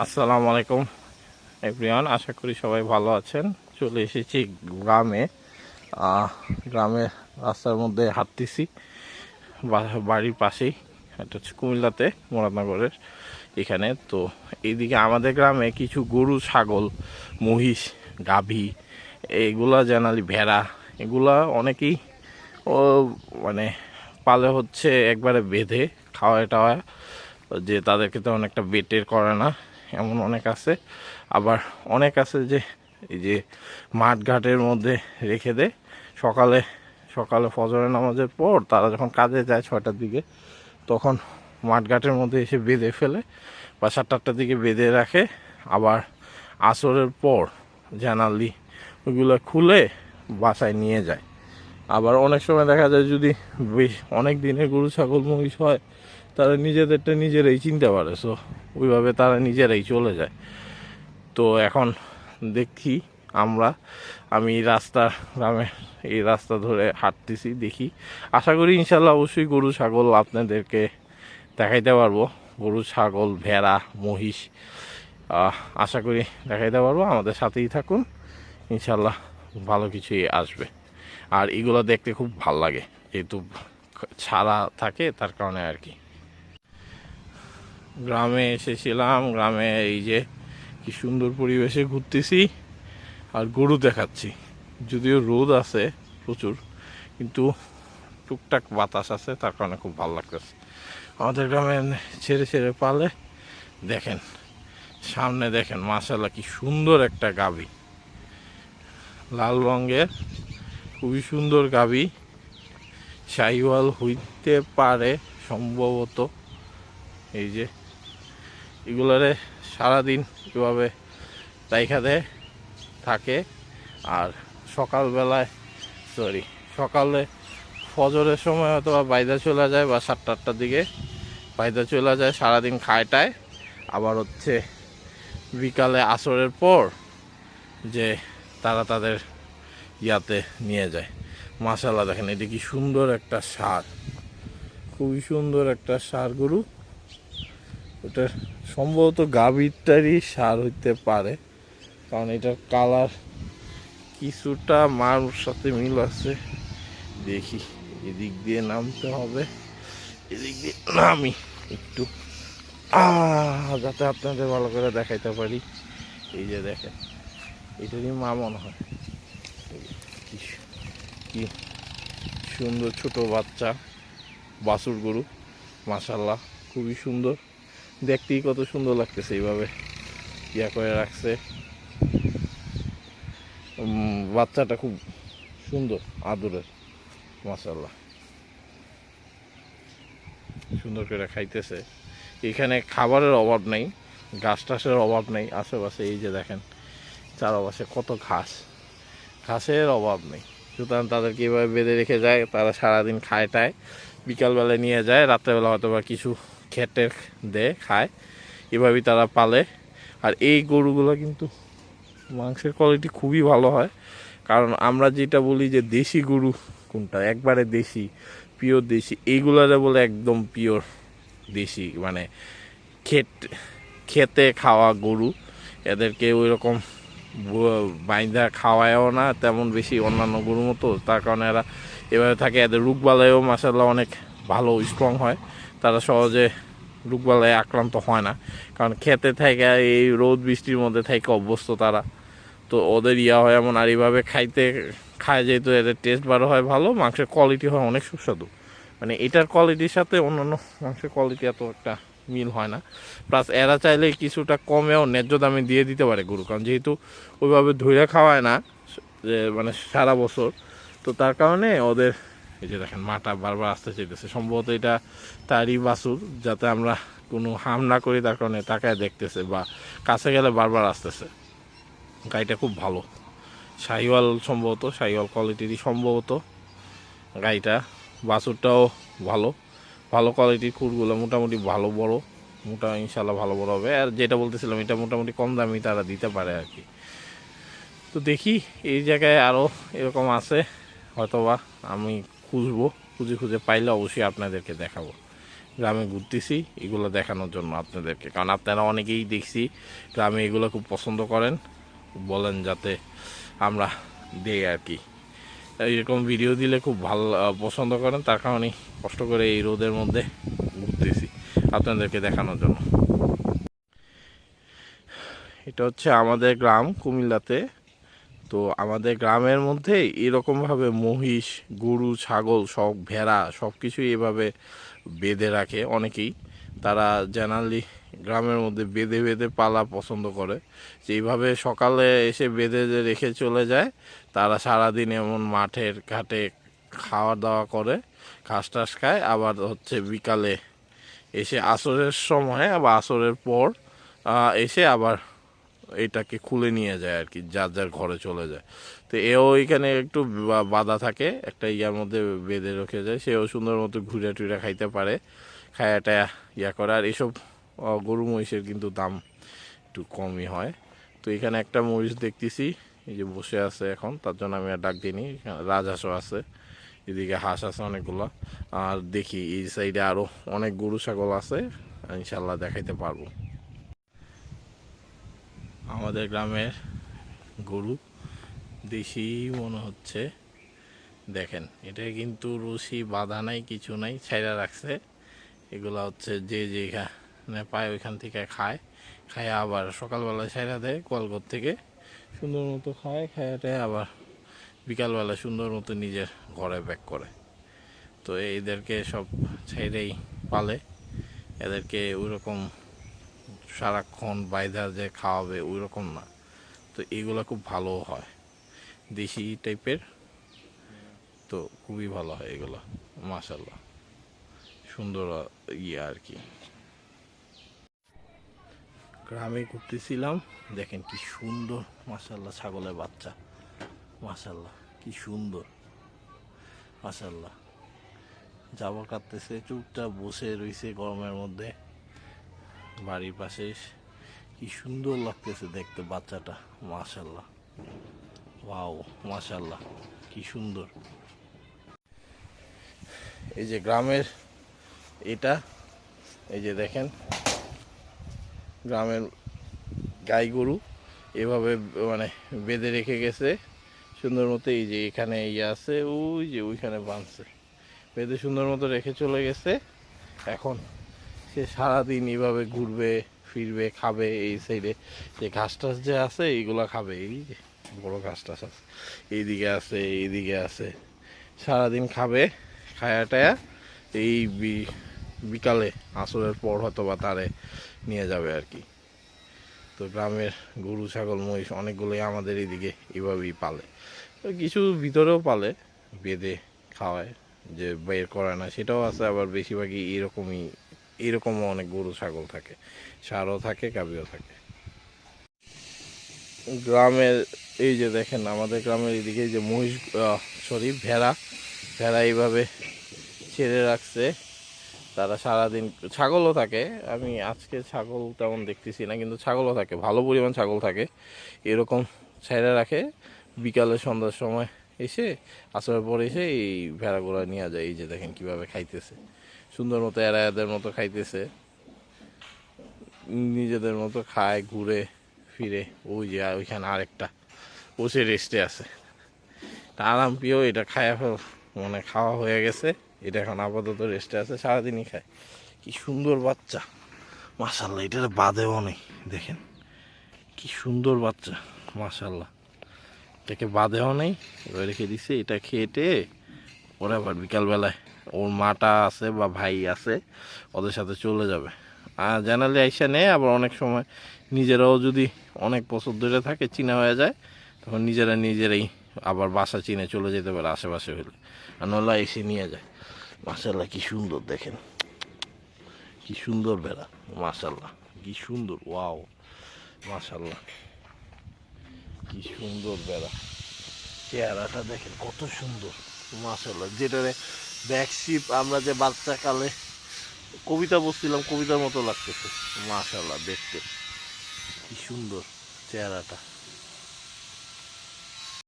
আসসালামু আলাইকুম, এভরিওয়ান, আশা করি সবাই ভালো আছেন। চলে এসেছি গ্রামে। গ্রামের রাস্তার মধ্যে হাঁটতেছি। বাড়ির পাশেই, এটা হচ্ছে কুমিল্লাতে, মুরাদনগরের এখানে। তো এইদিকে আমাদের গ্রামে কিছু গরু, ছাগল, মহিষ, গাভী, এগুলা জানালি ভেড়া, এগুলা অনেকেই, ও মানে পালে হচ্ছে একবারে বেঁধে খাওয়া টাওয়া যে তাদেরকে তো অনেকটা বেটের করে না। এমন অনেক আছে। আবার অনেক আছে যে, এই যে মাঠ ঘাটের মধ্যে রেখে দেয় সকালে সকালে ফজরের নামাজের পর তারা যখন কাজে যায় ছয়টার দিকে, তখন মাঠ ঘাটের মধ্যে এসে বেঁধে ফেলে, বা সাতটা আটটার দিকে বেঁধে রাখে। আবার আসরের পর জানালি ওইগুলো খুলে বাসায় নিয়ে যায়। আবার অনেক সময় দেখা যায় যদি বেশ অনেক দিনের গরু ছাগল মহিষ হয়, তারা নিজেদেরটা নিজেরাই চিনতে পারে। সো ওইভাবে তারা নিজেরাই চলে যায়। তো এখন দেখি আমরা, আমি রাস্তা গ্রামে এই রাস্তা ধরে হাঁটতেছি, দেখি। আশা করি ইনশাল্লাহ অবশ্যই গরু, ছাগল আপনাদেরকে দেখাইতে পারব। গরু, ছাগল, ভেড়া, মহিষ আশা করি দেখাইতে পারব। আমাদের সাথেই থাকুন। ইনশাল্লাহ ভালো কিছুই আসবে। আর এগুলো দেখতে খুব ভালো লাগে। যেহেতু ছাড়া থাকে, তার কারণে আর কি। গ্রামে এসেছিলাম, গ্রামে এই যে কি সুন্দর পরিবেশে ঘুরতেছি আর গরু দেখাচ্ছি। যদিও রোদ আছে প্রচুর, কিন্তু টুকটাক বাতাস আছে, তার কারণে খুব ভালো লাগতেছে। আমাদের গ্রামে ছেড়ে ছেড়ে পালে দেখেন, সামনে দেখেন মাশাল্লাহ কি সুন্দর একটা গাভী। লাল রঙের খুবই সুন্দর গাবি। শাহিওয়াল হইতে পারে সম্ভবত। এই যে, এগুলারে সারাদিন এভাবে রাইখা দেয় থাকে। আর সকালবেলায় সরি সকালে ফজরের সময় হয়তো বা বাইদা চলে যায় বা সাতটা, আটটার দিকে বাইদা চলে যায় সারাদিন খায়টায়। আবার হচ্ছে বিকালে আসরের পর যে তারা তাদের ইয়াতে নিয়ে যায়। মাশাল্লাহ দেখেন এটা কি সুন্দর একটা সার। খুবই সুন্দর একটা সার, গরু। ওটা সম্ভবত গাভীরটারই সার হইতে পারে, কারণ এটার কালার কিছুটা মার সাথে মিল আছে। দেখি, এদিক দিয়ে নামতে হবে। এদিক দিয়ে নামি একটু। যাতে আপনাদের ভালো করে দেখাইতে পারি। এই যে দেখেন, এটারই মা মনে হয়। কি সুন্দর ছোট বাচ্চা বাছুর গরু মাশাল্লাহ খুবই সুন্দর। দেখতেই কত সুন্দর লাগতেছে এইভাবে। ইয়া করে রাখছে। বাচ্চাটা খুব সুন্দর, আদরের মাশাল্লাহ সুন্দর করে খাইতেছে। এখানে খাবারের অভাব নেই ঘাস টাসের অভাব নেই, আশেপাশে এই যে দেখেন, চারপাশে কত ঘাস। ঘাসের অভাব নেই। সুতরাং তাদেরকে এভাবে বেঁধে রেখে যায়, তারা সারাদিন খায় টায়। বিকালবেলা নিয়ে যায়, রাত্রেবেলা হয়তো বা কিছু খেটে দেয় খায়। এভাবেই তারা পালে। আর এই গরুগুলো কিন্তু মাংসের কোয়ালিটি খুবই ভালো হয়। কারণ আমরা যেটা বলি যে দেশি গরু কোনটা? একবারে দেশি পিওর দেশি। এইগুলারে বলে একদম পিওর দেশি মানে খেট, খেতে খাওয়া গরু। এদেরকে ওই রকম বাইন্দা খাওয়ায়ও না, তেমন বেশি অন্যান্য গরুর মতো। তার কারণে এরা এভাবে থাকে। এদের রোগবালাইও মাসাল্লাহ অনেক ভালো স্ট্রং হয়। তারা সহজে রোগবালায় আক্রান্ত হয় না। কারণ খেতে থাকে, এই রোদ বৃষ্টির মধ্যে থেকে অভ্যস্ত তারা। তো ওদের ইয়া হয় এমন, আর এইভাবে খাইতে খায় যেহেতু এদের টেস্ট বারো হয় ভালো, মাংসের কোয়ালিটি হয় অনেক সুস্বাদু। মানে এটার কোয়ালিটির সাথে অন্যান্য মাংসের কোয়ালিটি এত একটা মিল হয় না। প্লাস এরা চাইলে কিছুটা কমেও ন্যায্য দামে দিয়ে দিতে পারে গরু। কারণ যেহেতু ওইভাবে ধরে খাওয়ায় না, যে মানে সারা বছর, তো তার কারণে ওদের এই যে দেখেন, মাটা বারবার আসতে চাইতেছে। সম্ভবত এটা তারই বাছুর, যাতে আমরা কোনো হাম না করি, তার কারণে তাকায় দেখতেছে বা কাছে গেলে বারবার আসতেছে। গাড়িটা খুব ভালো। শাহিওয়াল সম্ভবত, শাহিওয়াল কোয়ালিটিরই সম্ভবত গাড়িটা বাছুরটাও ভালো। ভালো কোয়ালিটির খুরগুলো মোটামুটি ভালো বড়, মোটা ইনশাল্লাহ ভালো বড় হবে। আর যেটা বলতেছিলাম, এটা মোটামুটি কম দামি তারা দিতে পারে আর কি। তো দেখি, এই জায়গায় আরও এরকম আছে, হয়তোবা আমি খুঁজবো, খুঁজে খুঁজে পাইলে অবশ্যই আপনাদেরকে দেখাবো। গ্রামে ঘুরতেছি, এগুলো দেখানোর জন্য আপনাদেরকে। কারণ আপনারা অনেকেই দেখছি, গ্রামে এগুলো খুব পছন্দ করেন, বলেন যাতে আমরা দেই আর কি। এরকম ভিডিও দিলে খুব ভালো পছন্দ করেন, তার কারণেই কষ্ট করে এই রোদের মধ্যে ঘুরতেছি আপনাদেরকে দেখানোর জন্য। এটা হচ্ছে আমাদের গ্রাম কুমিল্লাতে। তো আমাদের গ্রামের মধ্যে এরকমভাবে মহিষ, গরু, ছাগল সব ভেড়া সব কিছুই এভাবে বেঁধে রাখে অনেকেই। তারা জেনারেলি গ্রামের মধ্যে বেঁধে বেঁধে পালা পছন্দ করে। যে এইভাবে সকালে এসে বেঁধে যে রেখে চলে যায়, তারা সারাদিন এমন মাঠের ঘাটে খাওয়া দাওয়া করে। ঘাস টাস খায়, আবার হচ্ছে বিকালে এসে আসরের সময়, আবার আসরের পর এসে আবার এটাকে খুলে নিয়ে যায় আর কি যার যার ঘরে চলে যায়। তো এও এখানে একটু বা- বাধা থাকে, একটা ইয়ার মধ্যে বেঁধে রেখে যায়। সেও সুন্দর মতো ঘুরে টুরে খাইতে পারে খায়াটা ইয়া করে। আর এসব গরু মহিষের কিন্তু দাম একটু কমই হয়। তো এখানে একটা মহিষ দেখতেছি, এই যে বসে আছে এখন, তার জন্য আমি আর ডাক দিইনি রাজহাঁসও আছে। এদিকে হাঁস আছে অনেকগুলো। আর দেখি, এই সাইডে আরও অনেক গরু, ছাগল আছে। ইনশাল্লাহ দেখাইতে পারব। আমাদের গ্রামের গরু দেশি মনে হচ্ছে। দেখেন, এটা কিন্তু রশি বাধা নাই, কিছু নাই ছাইরা রাখছে। এগুলা হচ্ছে যে যেখানে পায় ওইখান থেকে খায়। খায় আবার সকালবেলা ছাইরা দেয় কলঘর থেকে সুন্দর মতো খায় খায়াটায় আবার বিকালবেলা সুন্দর মতো নিজের ঘরে ব্যাক করে। তো এদেরকে সব ছেড়েই পালে। এদেরকে ওইরকম সারাক্ষণ বাইদা যে খাওয়াবে ওই রকম না। তো এগুলো খুব ভালো হয়। দেশি টাইপের। তো খুবই ভালো হয় এগুলো। মাশাল্লাহ সুন্দর ইয়ে আর কি। গ্রামে ঘুরতেছিলাম। দেখেন কি সুন্দর মাশাল্লাহ ছাগলের বাচ্চা। মাশাল্লাহ কি সুন্দর। মাশাল্লাহ জাবর কাটতেছে চুপচাপ বসে রয়েছে গরমের মধ্যে। বাড়ির পাশে কি সুন্দর লাগতেছে দেখতে বাচ্চাটা মাশাল্লাহ ওয়াও মাশাল্লাহ কি সুন্দর। এই যে গ্রামের এটা, এই যে দেখেন, গ্রামের গাই গরু এভাবে মানে বেঁধে রেখে গেছে। সুন্দর মতো এই যে এখানে ইয়ে আছে, ওই যে ওইখানে বাঁধছে বেঁধে সুন্দর মতো রেখে চলে গেছে। এখন সে সারাদিন এইভাবে ঘুরবে, ফিরবে, খাবে এই সাইডে যে ঘাস টাস যে আছে, এইগুলো খাবে। এই যে বড় ঘাস টাস আছে। এইদিকে আছে এইদিকে আছে। সারাদিন খাবে, খায়া টায়া এই বিকালে, আসরের পর হয়তো বা তারে নিয়ে যাবে আর কি। তো গ্রামের গরু, ছাগল, মহিষ অনেকগুলোই আমাদের এইদিকে এভাবেই পালে। তো কিছু ভিতরেও পালে, বেঁধে খাওয়ায়, যে বের করে না। সেটাও আছে, আবার বেশিরভাগই এরকমই, এরকমও অনেক গরু, ছাগল থাকে। সারও থাকে, গাভিও থাকে। গ্রামের, এই যে দেখেন, আমাদের গ্রামের এদিকে যে মহিষ সরি ভেড়া ভেড়া এইভাবে ছেড়ে রাখছে। তারা সারাদিন ছাগলও থাকে। আমি আজকে ছাগল তেমন দেখতেছি না, কিন্তু ছাগলও থাকে, ভালো পরিমাণ ছাগল থাকে। এরকম ছেড়ে রাখে, বিকালে সন্ধ্যার সময় এসে আসার পর এসে এই ভেড়াগুলো নিয়ে যায়, এই যে দেখেন কীভাবে খাইতেছে। সুন্দর মতো এরা এদের মতো খাইতেছে। নিজেদের মতো খায়, ঘুরে ফিরে, ওই যে ওইখানে আরেকটা বসে রেস্টে আছে। আরাম প্রিয় এটা খায়া ফেল মানে খাওয়া হয়ে গেছে। এটা এখন আপাতত রেস্টে আছে, সারাদিনই খায়। কি সুন্দর বাচ্চা। মাশাল্লাহ এটার বাদেও নেই, দেখেন। কি সুন্দর বাচ্চা মাশাল্লাহ এটাকে বাদেও নেই, এবার রেখে দিছে, এটা খেয়েটে ওরা আবার বিকালবেলায় ওর মাটা আছে বা ভাই আছে, ওদের সাথে চলে যাবে। আর জানালে আইসা নেয়, আবার অনেক সময় নিজেরাও যদি অনেক বছর ধরে থাকে, চিনা হয়ে যায়, তখন নিজেরা নিজেরাই আবার বাসা চিনে চলে যেতে পারে আশেপাশে হলে। আর নলা এসে নিয়ে যায়। মাসাল্লাহ কি সুন্দর দেখেন। কি সুন্দর বেড়া মাসাল্লাহ কি সুন্দর, ওয়াও মাসাল্লাহ কি সুন্দর বেড়া চেহারাটা দেখেন, কত সুন্দর মাসাল্লাহ যেটারে ব্যাকশিপ আমরা যে বাচ্চা কালে কবিতা বলছিলাম, কবিতার মতো লাগতেছে। মাশাল্লাহ দেখতে। কি সুন্দর চেহারাটা।